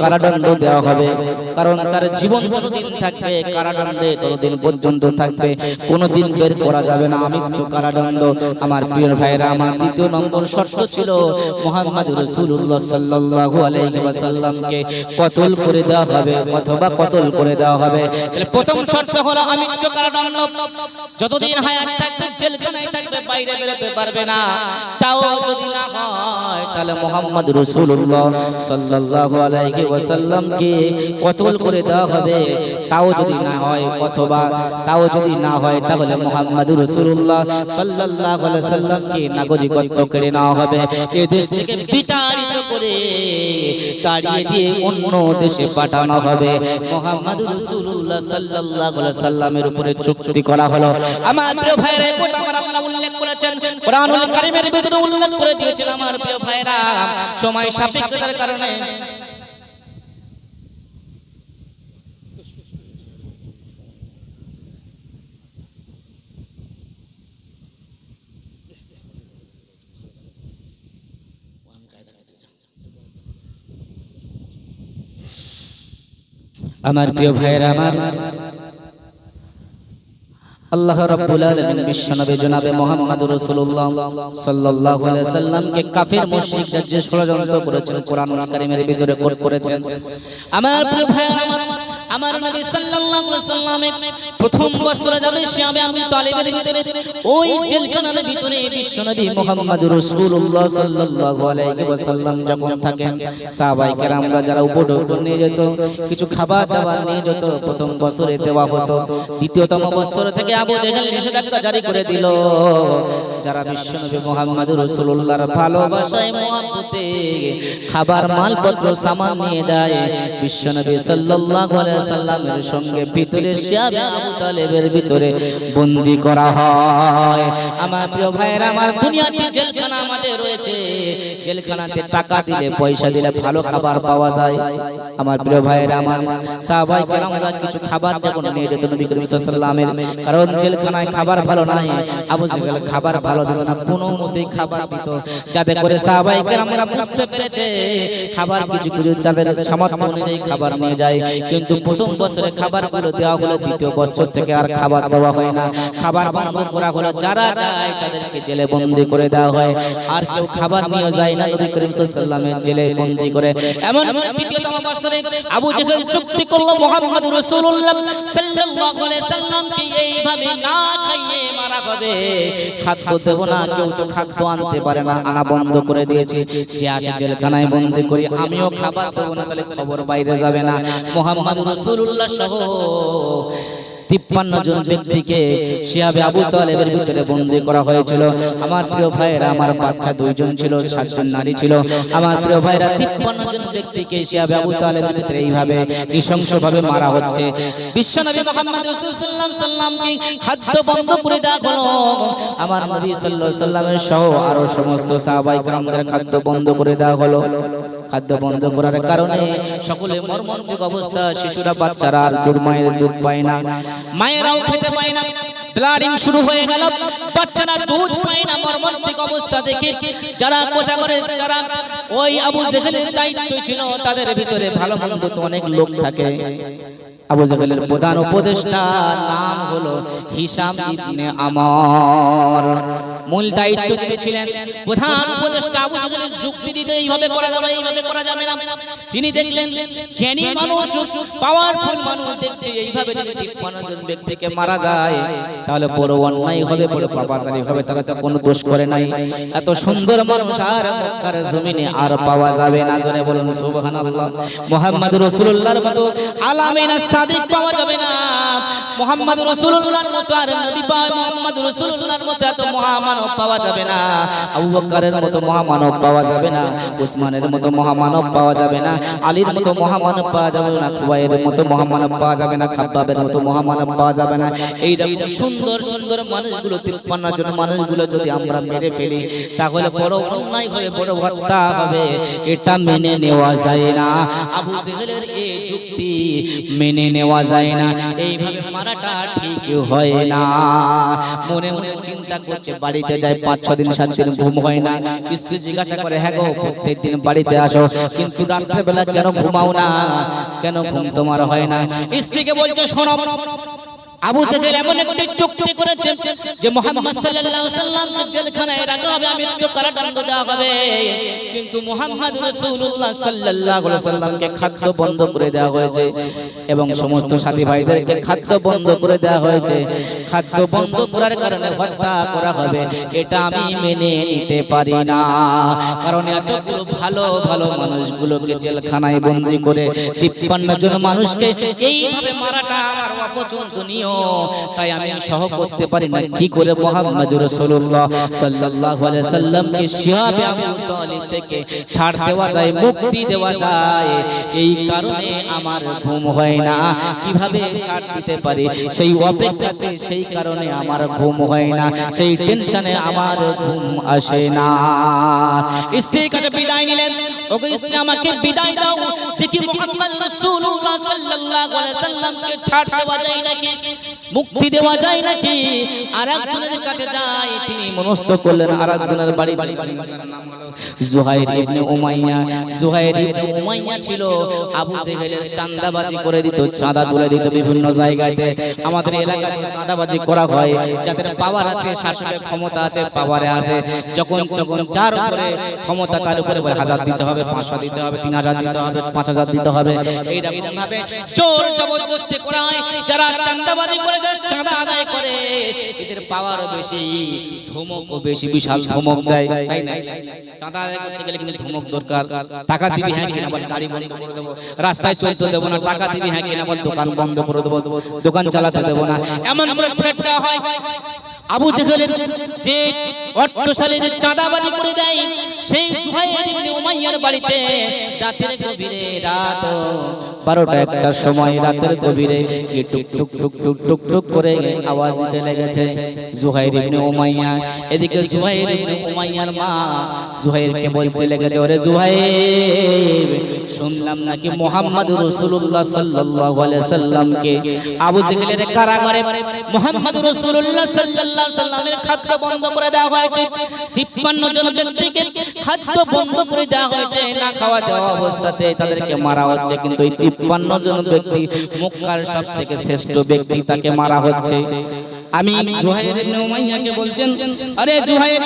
কারাদণ্ড দেওয়া হবে। কারণ তার জীবন যতদিন থাকবে, কারাদণ্ডে ততদিন পর্যন্ত থাকবে। কোনোদিন বের করা যাবে না আমৃত্যু কারাদণ্ড। আমার প্রিয় ভাইরা আমার দ্বিতীয় নম্বর শর্ত ছিল সাল্লাল্লাহু কতল করে দেওয়া হবে অথবা করে দেওয়া হবে। প্রথম যতদিন হায়াত থাকবে, জেলখানায় থাকবে, বাইরে বেরোতে পারবে না। তাও যদি না হয়, তাহলে মোহাম্মদ রসুল্লাহ সাল্লাল্লাহু আলাইহি ওয়াসাল্লামকে কতল করে দেওয়া হবে? তাও যদি না হয়, অথবা তাও যদি না হয়, তাহলে মোহাম্মদ রসুল্লাহ সাল্লাল্লাহু আলাইহি সাল্লামকে নাগরিকত্ব কেড়ে নেওয়া হবে। এ দেশ থেকে বিতাড়িত করে তাড়িয়ে দিয়ে অন্য দেশে পাঠানো হবে। মোহাম্মদ রসুল্লাহ সাল্লাল্লাহু আলাইহি সাল্লামের উপরে চুক্তি করা হলো। আমার প্রিয় ভাইরা কথা আমার উল্লেখ করেছেন। কোরআনুল ভিতরে উল্লেখ করে দিয়েছেন আমার প্রিয় ভাইরা। সময় সাপেক্ষতার কারণে। আমার প্রিয় ভাইরা, আমার আল্লাহ রাব্বুল আলামিন বিশ্বনবী জনাবে মুহাম্মদ রাসূলুল্লাহ সাল্লাল্লাহু আলাইহি সাল্লামকে কাফের মুশরিকরা যে ষড়যন্ত্র করেছেন কোরআন কারীমের ভিতরে কোট করেছেন। আমার প্রিয় ভাই আমার আমার নবী সাল্লাল্লাহু আলাইহি সাল্লামে প্রথম বছরে যাবে শিয়াবে আমি তালিবের ভিতরে। ওই জেলখানার ভিতরে বিশ্বনবী মুহাম্মদ রাসূলুল্লাহ সাল্লাল্লাহু আলাইহি ওয়াসাল্লাম যখন থাকেন সাহাবায়ে কেরামরা যারা উপঢৌক নিয়ে যেত, কিছু খাবার দাবার নিয়ে যেত, প্রথম বছরে দেওয়া হতো, দ্বিতীয়তম বছর থেকে আবু জেহেল নিষেধাজ্ঞা জারি করে দিল। যারা বিশ্বনবী মুহাম্মদ রাসূলুল্লাহর ভালোবাসায় মহব্বতে খাবার মালপত্র সামান নিয়ে দেয় বিশ্বনবী সাল্লাল্লাহু আলাইহি সাল্লামের সঙ্গে ভিতরে শিয়াবে আবু তালেবের ভিতরে বন্দি করা হয়। আমার প্রিয় ভাইয়েরা আমার দুনিয়াতে জেলখানা আমাদের রয়েছে। জেলখানাতে টাকা দিলে পয়সা দিলে ভালো খাবার পাওয়া যায়। আমার প্রিয় ভাইয়েরা আমার সাহাবাই কেরামরা কিছু খাবার যখন নিয়ে যেত নবী করিম সাল্লামের কারণ জেলখানায় খাবার ভালো নাই। আবু জেহেল খাবার ভালো দিত না কোনো মতেই খাবার দিত। যাতে করে সাহাবাই কেরামরা বুঝতে পেরেছে খাবার কিছু কিছু তাদের সামর্থ্য অনুযায়ী খাবার নিয়ে যায় কিন্তু প্রথম বছরে খাবারগুলো দেওয়া হলো, দ্বিতীয় বছর থেকে আর খাবার দেওয়া হয় না। খাবার বন্ধ করা হলো, যারা যায় তাদেরকে জেলে বন্দি করে দেওয়া হয়। আর কেউ খাবার নিয়ে যায় না, নবী করিম সাল্লামের জেলে বন্দি করে। এমন তৃতীয়তম বছরে আবু জেহেল চুক্তি করল মোহাম্মদ রাসূলুল্লাহ সাল্লাল্লাহু আলাইহি সাল্লামকে এইভাবে না খাইয়ে মারা হবে? খাদ্য দেব না, কেউ তো খাদ্য আনতে পারে না, আনা বন্ধ করে দিয়েছে। যে আসে জেলখানায় বন্দি করি, আমিও খাবার দেব না, তাহলে খবর বাইরে যাবে না। মোহাম্মদ রাসূলুল্লাহ সহ তিপ্পান্ন জন ব্যক্তিকে সিয়াবে আবু তালেবের ভিতরে বন্দী করা হয়েছিল। আমার প্রিয় ভাইয়েরা, আমার বাচ্চা দুইজন ছিল, সাতজন নারী ছিল। আমার প্রিয় ভাইয়েরা, তিপ্পান্ন জন ব্যক্তিকে সিয়াবে আবু তালেবের ভিতরে এইভাবে নৃশংস ভাবে মারা হচ্ছে। খাদ্য বন্ধ করে দেওয়া হলো। খাদ্য বন্ধ করার কারণে সকলে মর্মন্তিক অবস্থা, শিশুরা, বাচ্চারা আর দুর্মায়ের দুধ পায় না। মায়েরাও খেতে পায় না। ব্লাডিং শুরু হয়ে গেল। বাচ্চারা দুধ পায় না। মর্মান্তিক অবস্থা দেখে যারা কোষাগরে, যারা ওই আবু জেহেলের দায়িত্ব ছিল, তাদের ভিতরে ভালো মন্দ তো অনেক লোক থাকে। আবু জেহেলের প্রধান উপদেষ্টা নাম হলো হিসাম ইবনে আমর। মূল দায়িত্ব যিনি ছিলেন। প্রধান উপদেষ্টা আবু জাহেলের যুক্তি দিতে এইভাবে করা যাবে, এইভাবে করা যাবে না। তিনি দেখলেন, জ্ঞানী মানুষ পাওয়ারফুল মানুষ দেখছে, এইভাবে যদি তিপ্পান্ন জন ব্যক্তিকে মারা যায়, তাহলে বড় অন্যায় হবে, বড় পাপাচারী হবে তারা তো কোনো দোষ করে নাই। এত সুন্দর মানুষ আর মক্কার জমিনে আর পাওয়া যাবে না জনে বলুন, সুবহানাল্লাহ। মুহাম্মদ রাসূলুল্লাহর মতো আলামিনা সাদিক পাওয়া যাবে না। মোহাম্মদ রসুল্লাহর মতো আর নবী পায় মোহাম্মদ রসুল্লাহর মতো এত মহামানব পাওয়া যাবে না। আবু বকরের মতো মহামানব পাওয়া যাবে না। উসমানের মতো মহামানব পাওয়া যাবে না। আলীর মতো মহামানব পাওয়া যাবে না। খুবাইয়ের মতো মহামানব পাওয়া যাবে না। খাব্বাবের মতো মহামানব পাওয়া যাবে না। এইরকম সুন্দর সুন্দর মানুষগুলো, তিপ্পান্ন জন মানুষগুলো যদি আমরা মেরে ফেলি, তাহলে বড় অন্যায় হবে বড় হত্যা হবে। এটা মেনে নেওয়া যায় না। আবু জেহেলের এই যুক্তি মেনে নেওয়া যায় না। এইভাবে মারাটা ঠিক হয় না। মনে মনে চিন্তা করছে বাড়ি বাড়িতে যায় পাঁচ ছ দিন সাত দিন ঘুম হয় না। স্ত্রী জিজ্ঞাসা করে হ্যাঁ গো, প্রত্যেক দিন বাড়িতে আসো। কিন্তু রাত্রেবেলা কেন ঘুমাও না? কেন ঘুম তোমার হয় না? স্ত্রীকে বলছো, শোনো আবু জেহেল এমন একটি চুক্তি করেছে যে মোহাম্মদ সাল্লাল্লাহু আলাইহি সাল্লামকে জেলখানায় রাখা হবে মৃত্যু কারাদণ্ড দেওয়া হবে। কিন্তু মোহাম্মদ রাসূলুল্লাহ সাল্লাল্লাহু আলাইহি সাল্লামকে খাদ্য বন্ধ করে দেওয়া হয়েছে এবং সমস্ত সাথী ভাইদেরকে খাদ্য বন্ধ করে দেওয়া হয়েছে। খাদ্য বন্ধ করার কারণে হত্যা করা হবে। এটা আমি মেনে নিতে পারি না। কারণ এতগুলো ভালো ভালো মানুষগুলোকে জেলখানায় বন্দি করে তিপ্পান্ন জন মানুষকে এইভাবে মারাটা আমার অপছন্দনীয়। তাই আমি সহ করতে পারি না। কি করে মোহাম্মদ রাসূলুল্লাহ সাল্লাল্লাহু আলাইহি সাল্লামকে শিহাবে আবু তালিব থেকে ছাড় দেওয়া যায় মুক্তি দেওয়া যায়। এই কারণে আমার ঘুম হয় না। কীভাবে ছাড় দিতে পারি? সেই অপেক্ষাতে সেই কারণে আমার ঘুম হয় না। সেই টেনশনে আমার ঘুম আসে না। স্ত্রীর কাছে বিদায় নিলেন। বিদায় দাও। দেখি মোহাম্মদ রাসূলুল্লাহ সাল্লাল্লাহু আলাইহি সাল্লামকে নাকি? মুক্তি দেওয়া যায় নাকি? আর একজনের কাছে যায়। তিনি মনস্থ করলেন আর একজনের বাড়ি বাড়ি Zuhair ibn Umayya. Zuhair ibn Umayya ছিল আবু জেহেলের চাঁদাবাজি করে দিত চাঁদা তুলে দিত বিভিন্ন জায়গাতে। আমাদের এলাকাতে চাঁদাবাজি করা হয়। যাদের পাওয়ার আছে শাসনের ক্ষমতা আছে পাওয়ারে আছে। যখন তখন যার উপরে ক্ষমতা তার উপরে হাজার দিতে হবে পাঁচশো দিতে হবে, তিন হাজার দিতে হবে, পাঁচ হাজার দিতে হবে। এইরকম ভাবে জবরদস্তি করা হয় যারা চাঁদাবাজি করে চাঁদা আদায় করে, এদের পাওয়ারও বেশি, ধমকও বেশি, বিশাল ধমক দেয়, তাই না? চাঁদা আদায় করতে গেলে কিন্তু ধমক দরকার। টাকা দিবি হ্যাঁ কিনা বল, গাড়ি বন্ধ করে দেবো, রাস্তায় চলতে দেবো না, টাকা দিবি হ্যাঁ কিনা বল, দোকান বন্ধ করে দেবো, দোকান চালাতে দেবো না। এমন করে হয়। আবু জেহেলের যে অর্থশালী যে চাঁদাবাজি করে দেয়, সেই উমাইয়ার বাড়িতে রাতের গভীরে, রাত বারোটা একটা সময় রাতের গভীরে করে আওয়াজ দিতে লেগেছে জুহাইর উমাইয়া। এদিকে জুহাইর উমাইয়ার মা জুহাইরকে লেগেছে, ওরে শুনলাম নাকি মোহাম্মদ আলাইহি সাল্লামকে আবু জেহেলের কারাগারে মোহাম্মদ সাল্লাল্লাহু সাল্লামের খাদ্য বন্ধ করে দেওয়া হয়েছে। 53 জন ব্যক্তিকে খাদ্য বন্ধ করে দেওয়া হয়েছে। না খাওয়া দেওয়া অবস্থাতে তাদেরকে মারা হচ্ছে। কিন্তু এই 53 জন ব্যক্তি মক্কার সবথেকে শ্রেষ্ঠ ব্যক্তি তাকে মারা হচ্ছে। আমি জুহাইর ইবনে বলছেন, আরে জুহাইর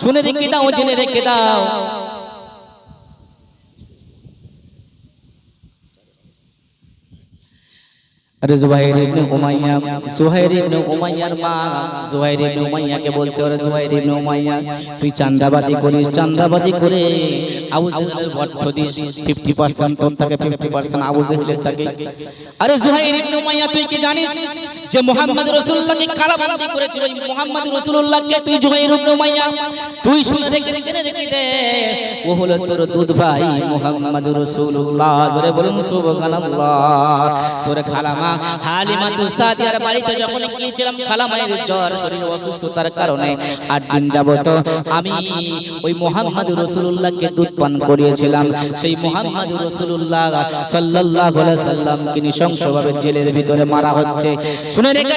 শুনে রেখে দাও, জেনে রেখে দাও আরে জুবাইর ইবনে উমাইয়া সুহাইর ইবনে উমাইয়ার মা জুহাইর ইবনে উমাইয়াকে বলছে ওরে জুহাইর ইবনে উমাইয়া তুই চাঁদাবাজি করিস চাঁদাবাজি করে আবু জেহেলের অর্থ দিস 50% তোর থেকে 50% আবু জেহেলের থাকে আরে জুহাইর ইবনে উমাইয়া তুই কি জানিস? যে মুহাম্মদ রাসূলুল্লাহকে কারাবন্দী করেছিল, ওই মুহাম্মদ রাসূলুল্লাহকে তুই ইবনে উমাইয়া, তুই শুনে রেখে, জেনে রেখে দে। ও হলো তোর দুধ ভাই মুহাম্মদ রাসূলুল্লাহ। জোরে বলুন, সুবহানাল্লাহ। তোর খালামা হালিমা তুসাদিয়ার বাড়িতে যখন গিয়েছিলাম খালামায়ের জ্বর, শরীর অসুস্থতার কারণে আট দিন যাবত আমি ওই মুহাম্মদ রাসূলুল্লাহকে দুধ পান করিয়েছিলাম। সেই মুহাম্মদ রাসূলুল্লাহ সাল্লাল্লাহু আলাইহি জেলের ভিতরে মারা হচ্ছে। শুনে রেখে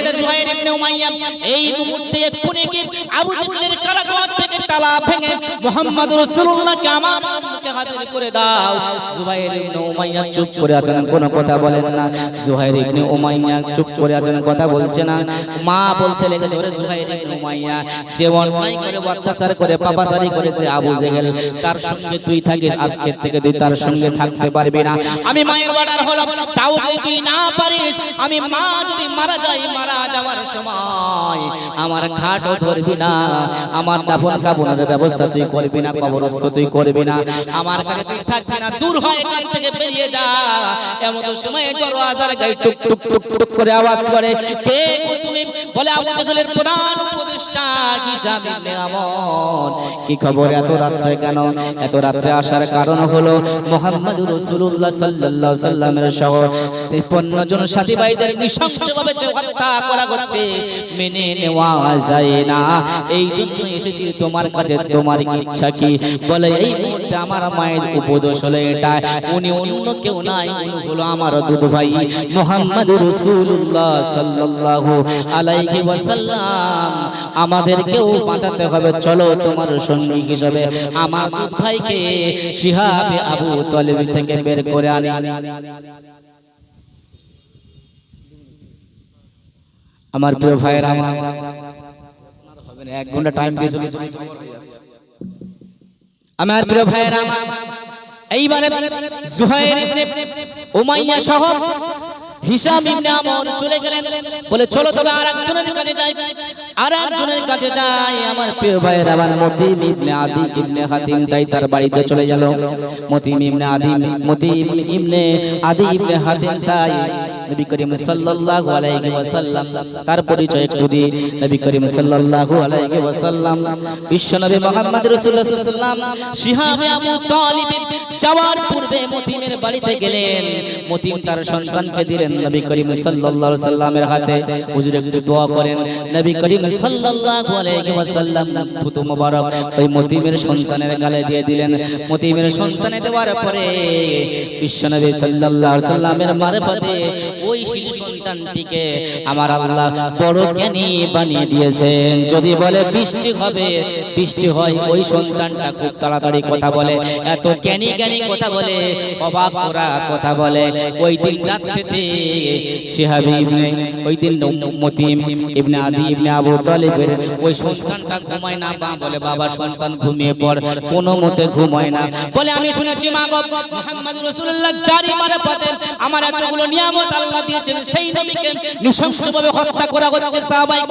ইবনে উমাইয়া, এই মুহূর্তে কি আবু কারাগার থেকে তালা ভেঙে আমার সম্মুখে হাজির করে দাও। জুবাইর ইবনে উমাইয়া চুপ করে আছেন, কোনো কথা বলেন না। জুহাইর ইবনে উমাইয়া চুপ করে আছেন, কথা বলছে না। মা বলতে লেগেছে, ওরে জুহাইর ইবনে উমাইয়া যে করে অত্যাচার করে, পাপাচারি করেছে আবু জেহেল, তার সঙ্গে তুই থাকিস, আজকের থেকে তুই তার সঙ্গে থাকতে পারবি না। আমি মায়ের অর্ডার হলাম, তাও যদি তুই না পারিস, আমি মা যদি মারা যাই মারা যাওয়ার সময় আমার খাটও ধরবি না, আমার দাফন কাপনের ব্যবস্থা তুই করবি না, কবরস্থ তুই করবি না। আমার কাছে তুই থাকবি না, দূর হয়ে এখান থেকে বেরিয়ে যা। এমন সময় দরওয়াজার গায়ে টুক টুক টুক টুক করে আওয়াজ করে, কে তুমি বলে আমাদের প্রধান আমর কি খবর এত রাত্রে কেন? এত রাত্রে আসার কারণ হলো মুহাম্মদুর রাসূলুল্লাহ সাল্লাল্লাহু সাল্লামের সহ 53 জন সাথী ভাইদের নৃশংসভাবে হত্যা করা হচ্ছে মেনে নেওয়া যায় না। এই জন্য এসেছি তোমার কাছে তোমার ইচ্ছা কি? বলে এই মুহূর্তে আমার মায়ের উপদেশ হলো এটা উনি অন্য কেউ নাই উনি হলো আমার দুধ ভাই মোহাম্মদ রসুল্লাহ সাল্লাল্লাহু আলাইহি ওয়াসাল্লাম আমাদেরকেও বাঁচাতে হবে। চলো তোমার সঙ্গী হিসেবে আমার ভাইকে শিহাবে আবু তলিব থেকে বের করে আনি। আমার প্রিয় ভাইয়েরা আমার হবে না, এক ঘণ্টা টাইম দিয়ে চলে আমার প্রিয় ভাইয়েরা আমার এইবারে জুহাইর ইবনে উমাইয়া সহ হিসাম ইবনে আমর চলে গেলেন। বলে চলো তবে আর একজনের কাছে যাই। আর একজনের কাছে যাই আমার প্রিয় ভাইয়ের আবার মতিম ইবনে আদি ইবনে হাতিম, তাই তার বাড়িতে চলে গেল। মতিম ইবনে আদি মতিম ইবনে আদি ইবনে হাতিম, তাই নবী করিম সাল্লাল্লাহু আলাইহি ওয়াসাল্লাম, তার পরিচয় একটু নবী করিম সাল্লাল্লাহু আলাইহি ওয়াসাল্লাম বিশ্বনবী মুহাম্মদ রাসূলুল্লাহ সাল্লাল্লাহু আলাইহি আবু যাওয়ার পূর্বে মতিমের বাড়িতে গেলেন। মতিম তার সন্তানকে দিলেন নবী করিম সাল্লাল্লাহু আলাইহি ওয়াসাল্লামের হাতে। হুজুর একটু দোয়া করেন, নবী করিম সাল্লাল্লাহু আলাইহি ওয়াসাল্লাম, থুতু মোবারক ওই মতিমের সন্তানের গালে দিয়ে দিলেন। মতিমের সন্তানে দেওয়ার পরে বিশ্বনবী সাল্লাল্লাহু আলাইহি ওয়াসাল্লামের মারফতে ওই শিশু সন্তানটিকে আমার আল্লাহ বড় জ্ঞানী বানিয়ে দিয়েছেন। যদি বলে বৃষ্টি হবে, বৃষ্টি হয়, ওই সন্তানটা খুব তাড়াতাড়ি কথা বলে। এত জ্ঞানী জ্ঞানী কথা বলে, অবাক করা কথা বলে। ওই দিন রাত্রিতে শিহাবি ইবনে, ওই দিন মতিম ইবনে আদি ইবনে আবু তালিবের ওই সন্তানটা ঘুমায় না বা বলে, বাবা, সন্তান ঘুমিয়ে পড়। কোনো মতে ঘুমায় না। বলে, আমি শুনেছি, মা গো মুহাম্মদ রাসূলুল্লাহ, জারি মারে পথে। আমার এতগুলো নিয়ামত আল্লাহ দিয়েছেন, সেই নবীকে নৃশংসভাবে হত্যা করা হচ্ছে, সাহাবাই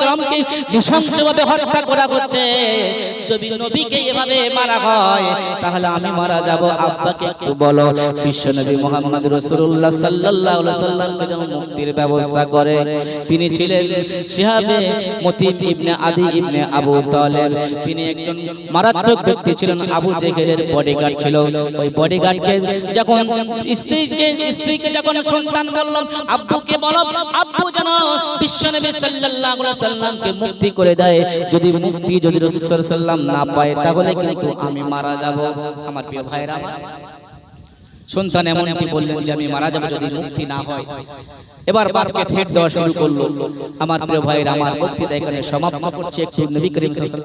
নৃশংসভাবে হত্যা করা হচ্ছে। যদি নবীকে এভাবে মারা হয়, তাহলে আমি মারা যাব। আব্বাকে একটু বলো মোহাম্মদ সাল্লামকে যেন মুক্তির ব্যবস্থা করে। তিনি ছিলেন সিহাবে মতিব ইবনে আদি ইবনে আবু তালেব। তিনি একজন মারাত্মক ব্যক্তি ছিলেন, আবু জেহেলের বডিগার্ড ছিল। ওই বডিগার্ডকে যখন স্ত্রীকে স্ত্রীকে যখন সন্তান বললাম আব্বুকে বলো, আব্বু বিশ্বনবী সাল্লাল্লাহু আলাইহি সাল্লামকে মুক্তি করে দেয়। যদি মুক্তি যদি রাসূল না পায়, তাহলে কিন্তু আমি মারা যাব। আমার প্রিয় ভাইরা আমার সন্তান এমনটি বললেন যে, আমি মারা যাব যদি মুক্তি না হয়। এবার বাপকে থ্রেট দেওয়া শুরু করল। আমার প্রিয় আমার বক্তৃতা সমাপ্ত নবী করিম